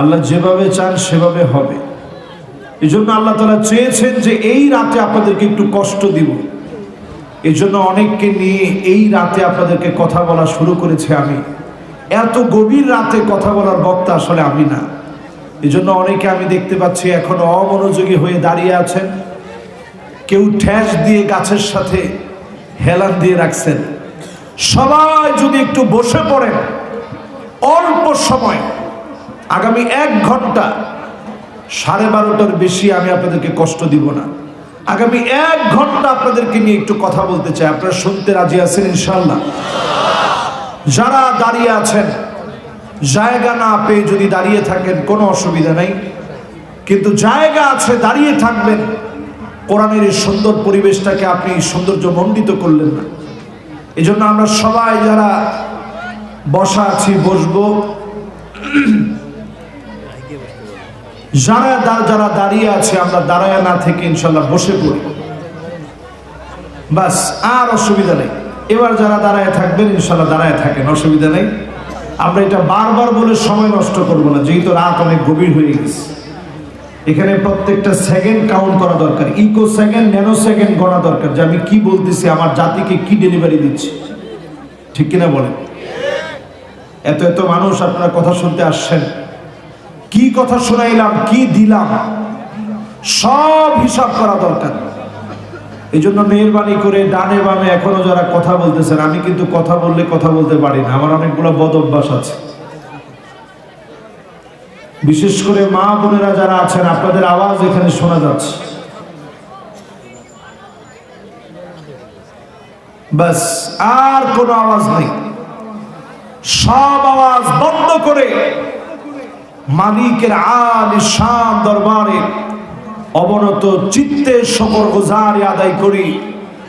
আল্লাহ যেভাবে চান সেভাবে হবে। এই জন্য আল্লাহ তালা চেয়েছেন যে এই রাতে আপনাদেরকে একটু কষ্ট দিব। এই জন্য অনেককে নিয়ে এই রাতে আপনাদেরকে কথা বলা শুরু করেছে আমি। এত গভীর রাতে কথা বলার বক্তা আসলে আমি না। এই জন্য অনেকে আমি দেখতে পাচ্ছি এখন অমনোযোগী হয়ে দাঁড়িয়ে আছেন। কেউ ঠ্যাস দিয়ে গাছের সাথে হেলান দিয়ে রাখছেন। সবাই যদি একটু বসে পড়েন, অল্প সময় আগামী এক ঘণ্টা সাড়ে বারোটার বেশি আমি আপনাদেরকে কষ্ট দিব না। আগামী এক ঘণ্টা আপনাদেরকে নিয়ে একটু কথা বলতে চাই। আপনারা শুনতে রাজি আছেন ইনশাল্লাহ যারা দাঁড়িয়ে আছেন, জায়গা না পেয়ে যদি দাঁড়িয়ে থাকেন, কোনো অসুবিধা নেই। কিন্তু জায়গা আছে, দাঁড়িয়ে থাকবেন। কোরআনের এই সুন্দর পরিবেশটাকে আপনি সৌন্দর্য মণ্ডিত করলেন না। এই আমরা সবাই যারা বসা আছি, বসবো। যারা যারা দাঁড়িয়ে আছে, আমরা দাঁড়ায় না থেকে ইনশাল্লাহ বসে পড়ি। বাস, আর অসুবিধা নেই। এবার যারা দাঁড়ায় থাকবেন, ইনশাল্লাহ দাঁড়ায় থাকেন, অসুবিধা নেই। আমরা এটা বারবার বলে সময় নষ্ট করব না, যেহেতু রাত অনেক গভীর হয়ে গেছে। এখানে প্রত্যেকটা সেকেন্ড কাউন্ট করা দরকার। ইকো সেকেন্ড ন্যানো সেকেন্ড গণা দরকার, যে আমি কি বলতেছি, আমার জাতিকে কি ডেলিভারি দিচ্ছি। ঠিক কিনা বলেন? এত এত মানুষ আপনারা কথা শুনতে আসছেন। কি কথা শোনাইলাম, কি দিলাম, সব হিসাব করা দরকার। এই জন্য মেহরবানি করে ডানে বামে এখনও যারা কথা বলতেছেন, আমি কিন্তু কথা বললে কথা বলতে পারি না, আমার অনেকগুলো বদ অভ্যাস আছে। বিশেষ করে মা বোনেরা যারা আছেন, আপনাদের আওয়াজ এখানে শোনা যাচ্ছে। বাস, আর কোনো আওয়াজ নেই। সব আওয়াজ বন্ধ করে মালিকের আলি শান দরবারে অবনত চিত্তে শকর গুজারি আদায় করি।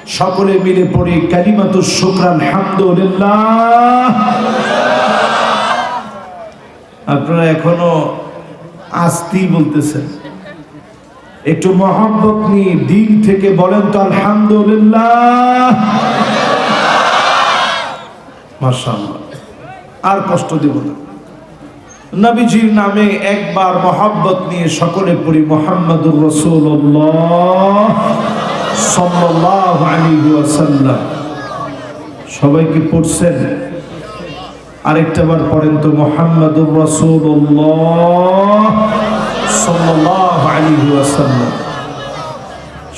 সকলে মিলে পড়ি কালিমাতু শুকরান, হামদুলিল্লাহ। আপনারা এখনও আস্তি বলতেছেন। একটু মহব্বত নিয়ে দিল থেকে বলেন তো আলহামদুলিল্লাহ মাশাআল্লাহ। আর কষ্ট দেব না। নবীজির নামে একবার মহাব্বত নিয়ে সকলে পড়ি, মোহাম্মদুর রসুল্লাহ সাল্লাল্লাহু আলাইহি ওয়াসাল্লাম। সবাই কি পড়ছেন? আরেকটা বার পড়েন তো, মোহাম্মদুর রসুল্লাহ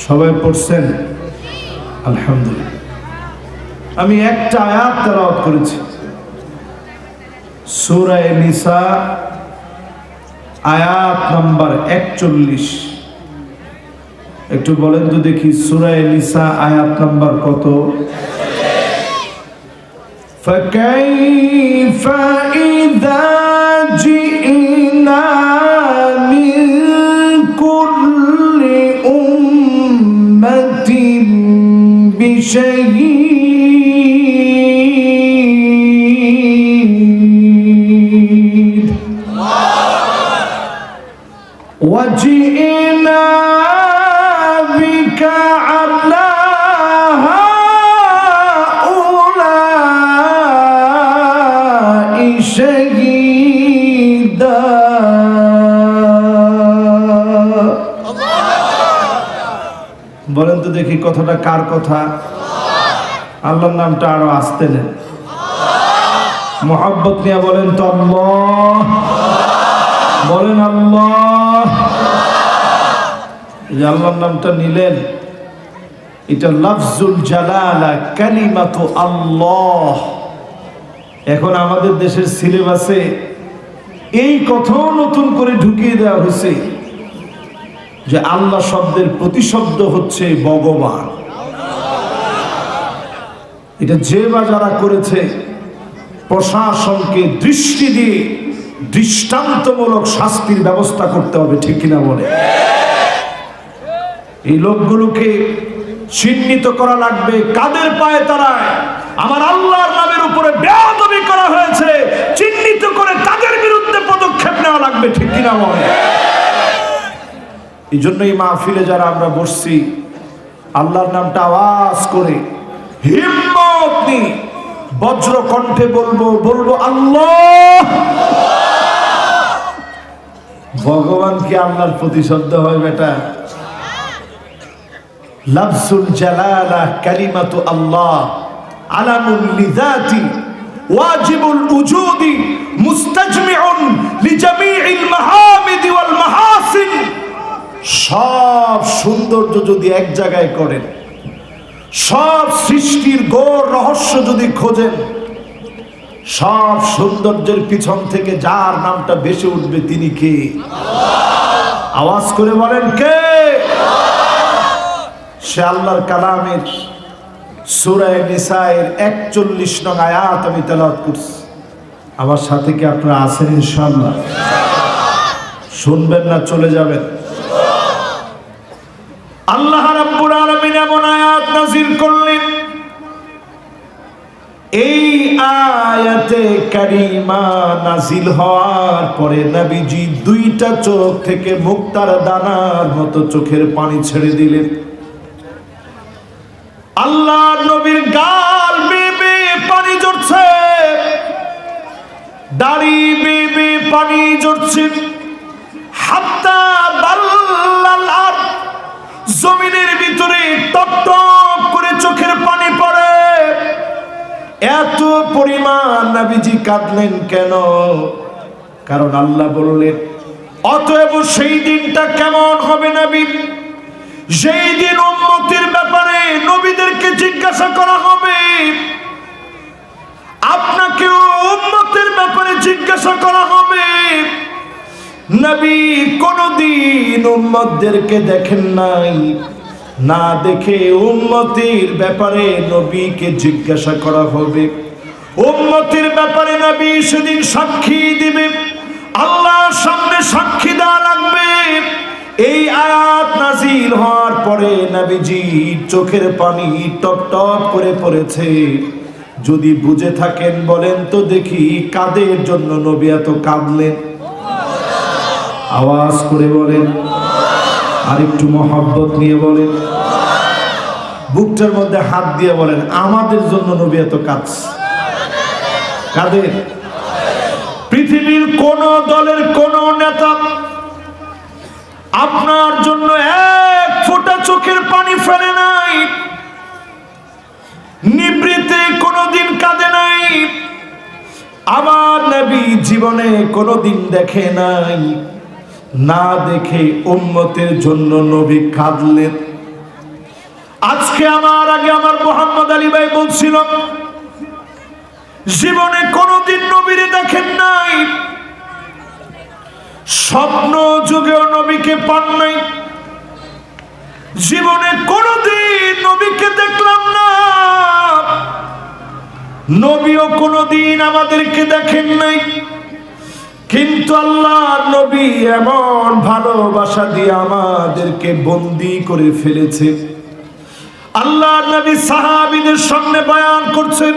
সবাই পড়ছেন? আলহামদুলিল্লাহ। আমি একটা আয়াত তেলাওয়াত করেছি। সুরায় নিসা আয়াত নাম্বার একচল্লিশ একটু বলেন তো দেখি সুরায় নিসা আয়াত নাম্বার কত فكيف إذا جئنا তো দেখি কথাটা কার কথা? আল্লাহর নামটা আরও আসতে নেন মোহাব্বত নিয়ে বলেন তো আল্লাহ। বলেন আল্লাহ। আল্লাহর নামটা নিলেন, এটা লফজুল জালালা কালিমাতু আল্লাহ। এখন আমাদের দেশের সিলেবাসে এই কথাও নতুন করে ঢুকিয়ে দেওয়া হয়েছে। যে আল্লাহ শব্দের প্রতিশব্দ হচ্ছে ভগবান। এটা যে বা যারা করেছে, প্রশাসনকে দৃষ্টি দিয়ে দৃষ্টান্তমূলক শাস্তির ব্যবস্থা করতে হবে, ঠিক কিনা বলে? এই লোকগুলোকে চিহ্নিত করা লাগবে, কাদের পায়ে তারায়? আমার আল্লাহর নামের উপরে বেয়াদবি করা হয়েছে, চিহ্নিত করে তাদের বিরুদ্ধে পদক্ষেপ নেওয়া লাগবে, ঠিক কিনা বলে? এই জন্যই মাহফিলে যারা আমরা বসছি, আল্লাহর নামটা আওয়াজ করে হিম্মত নিয়ে বজ্র কণ্ঠে বলব বলব আল্লাহ! ভগবান কি আল্লাহর প্রতিশব্দ হয় বেটা? লাফসুল জালালা কালিমাতু আল্লাহ, আলামুল লিযাতি ওয়াজিবুল উজুদি, মুস্তাজমিউন লিজামিইল মাহামিদি ওয়াল মাহাসিন। সব সৌন্দর্য যদি এক জায়গায় করেন, সব সৃষ্টির গোর রহস্য যদি খোঁজেন, সব সৌন্দর্যের পিছন থেকে যার নামটা বেশি উঠবে তিনি কে? আওয়াজ করে বলেন কে? সে আল্লাহর কালামের সুরায় নিসায়ের একচল্লিশ নং আয়াত আমি তেলাওয়াত করছি। আমার সাথে কি আপনারা আছেন ইনশাল্লাহ শুনবেন না চলে যাবেন। করলেন। এই আয়াতে কারিমা হওয়ার পরে দুইটা চোখ থেকে মুক্তার দানার মতো চোখের পানি ছেড়ে দিলেন। আল্লাহ নবীর গাল বেবে পানি ঝরছে। দাড়ি বেবে পানি ঝরছে। টপ করে চোখের পানি পড়ে। এত পরিমাণ নাবিজি কাঁদলেন কেন? কারণ আল্লাহ বললেন, অতএব সেই দিনটা কেমন হবে নবী? সেই দিন উম্মতের ব্যাপারে নবীদেরকে জিজ্ঞাসা করা হবে। আপনাকেও উম্মতের ব্যাপারে জিজ্ঞাসা করা হবে। নবী কোনদিন উম্মতদেরকে দেখেন নাই। না দেখে উম্মতির ব্যাপারে নবীকে জিজ্ঞাসা করা হবে। উম্মতির ব্যাপারে নবী সেদিন সাক্ষী দিবে। আল্লাহর সামনে সাক্ষী দেওয়া লাগবে। এই আয়াত নাজিল হওয়ার পরে নবীজি চোখের পানি টপ টপ করে পড়েছে। যদি বুঝে থাকেন বলেন তো দেখি কাদের জন্য নবী এত কাঁদলেন। আওয়াজ করে বলেন আর একটু মহব্বত নিয়ে বলেন। বুকটার মধ্যে হাত দিয়ে বলেন, আমাদের জন্য নবী এত কাজ। কাদের? পৃথিবীর কোন দলের কোন নেতা আপনার জন্য এক ফোঁটা চোখের পানি ফেলে নাই। নিবৃতে কোনোদিন কাঁদে নাই। আমার নবী জীবনে কোনোদিন দেখে নাই। না দেখে উম্মতের জন্য নবী কাঁদলেন। আজকে আমার আগে আমার মোহাম্মদ আলী ভাই বলছিল, জীবনে কোনোদিন নবীরে দেখেন নাই। স্বপ্ন যুগেও নবীকে পান নাই। জীবনে কোনোদিন নবীকে দেখলাম না। নবীও কোনোদিন আমাদেরকে দেখেন নাই। কিন্তু আল্লাহর নবী এমন ভালোবাসা দিয়ে আমাদেরকে বন্দি করে ফেলেছে। আল্লাহর নবী সাহাবিদের সামনে বয়ান করছেন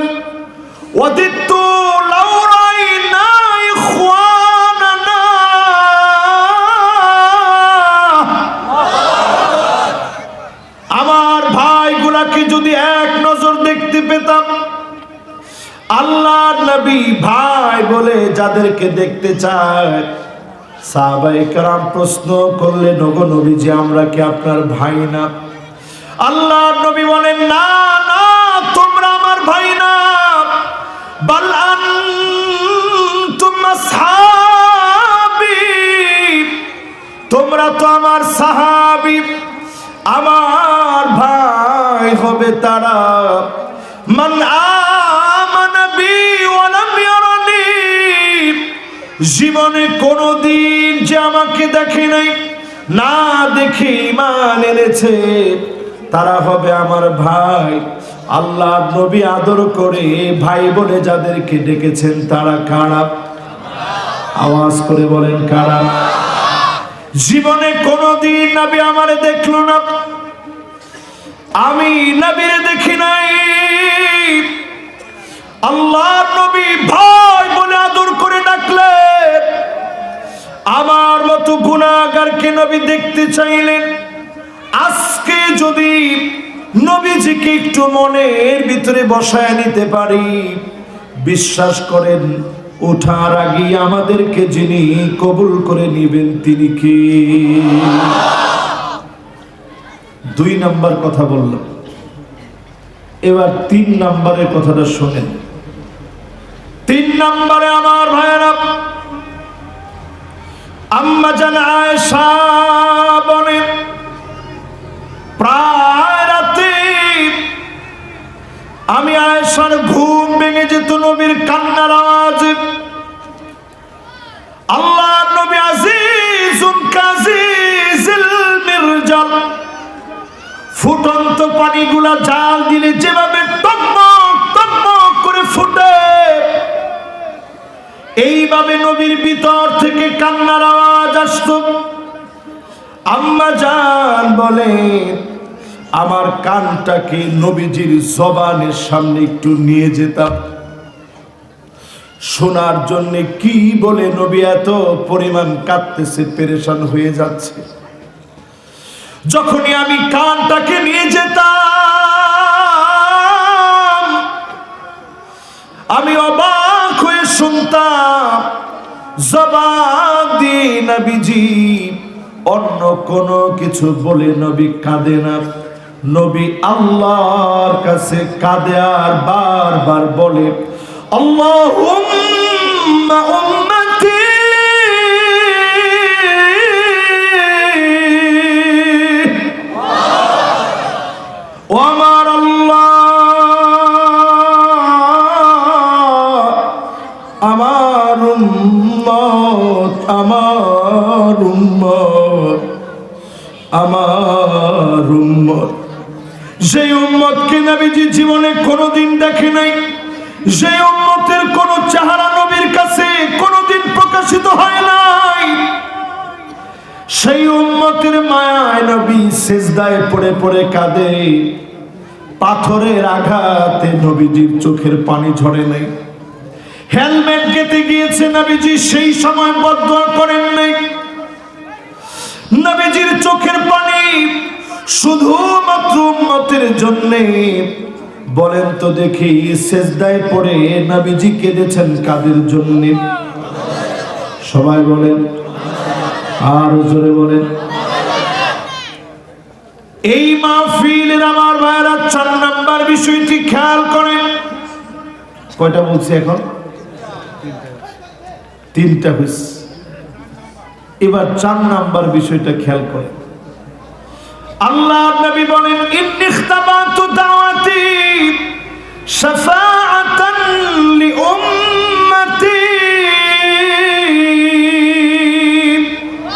ওয়াদিত্তু বলে যাদেরকে দেখতে চায় সাহাবায়ে কেরাম প্রশ্ন করলেন, ওগো নবী যে আমরা কি আপনার ভাই না? আল্লাহ নবী বলেন, না না, তোমরা আমার ভাই না। বাল তোমরা তো আমার সাহাবি। আমার ভাই হবে তারা। মান জীবনে কোনোদিন যে আমাকে দেখে নাই, না দেখে ইমান এনেছে, তারা হবে আমার ভাই। আল্লাহ নবী আদর করে ভাই বলে যাদেরকে ডেকেছেন, তারা কারা? আওয়াজ করে বলেন, কারা? জীবনে কোনোদিন নবী আমারে দেখল না। আমি নবীরে দেখি নাই। আল্লাহ নবী ভাই বলে আদর করে ডাকলে আমার মতো গুণাগারকে নবী দেখতে চাইলেন। আজকে যদি নবীজিকে একটু মনের ভিতরে বসায় নিতে পারি, বিশ্বাস করেন, ওঠার আগে আমাদেরকে যিনি কবুল করে নিবেন তিনি কি? দুই নাম্বার কথা বললাম। এবার তিন নাম্বারের কথাটা শোনেন। তিন নম্বরে আমার ভাইয়েরা, আম্মা জান আয়েশা বলেন প্রায় রাতে আমি আয়েশার ঘুম ভেঙে যেত নবীর কান্নার আওয়াজ। আল্লাহ নবী আজিজুন কাজিজুল মিরজাল, ফুটন্ত পানিগুলা জাল দিলে যেভাবে টকবক টকবক করে ফুটে এইভাবে নবীর ভিতর থেকে কান্নার আওয়াজ আসতো। আম্মা জান বলে আমার কানটাকে নবীজির জবানের সামনে একটু নিয়ে যেতাম। শোনার জন্য কি বলে নবী এত পরিমাণ কাঁদতেছে, পেরেশান হয়ে যাচ্ছে। যখনই আমি কানটাকে নিয়ে যেতাম, আমি অবাক শুনতাম, জবাব দিয়ে নবীজি, অন্য কোনো কিছু বলে নবী কাঁদে না। নবী আল্লাহর কাছে কাঁদে আর বারবার বলে, আল্লাহুম্মা আমার উম্মত। সেই উম্মতকে নবীজি জীবনে কোনোদিন দেখে নাই? সেই উম্মতের কোন চেহারা নবীর কাছে কোনোদিন প্রকাশিত হয় নাই? সেই উম্মতের মায়ায় নবী সেজদায় পড়ে পড়ে কাঁদে। পাথরের আঘাতে নবীজির চোখের পানি ঝরে নাই। হেলমেট কেটে গিয়েছে নবীজি, সেই সময় বদ্ধ করেন নাই। নবীজির চোখের পানি শুধুমাত্র উম্মতের জন্য। বলেন তো দেখি, সেজদায় পড়ে নবীজি কেঁদেছেন কাদের জন্য? সবাই বলেন। আর জোরে বলেন। এই মাহফিলের আমার ভাইরা চার নাম্বার বিষয়টি খেয়াল করেন। কয়টা বলছি এখন? তিনটা হয়েছে এবার চার নাম্বার বিষয়টা খেয়াল করে। আল্লাহ নবী বলেন ইন্নিখতাবাতু দাওয়াতি শাফাআতান লিউম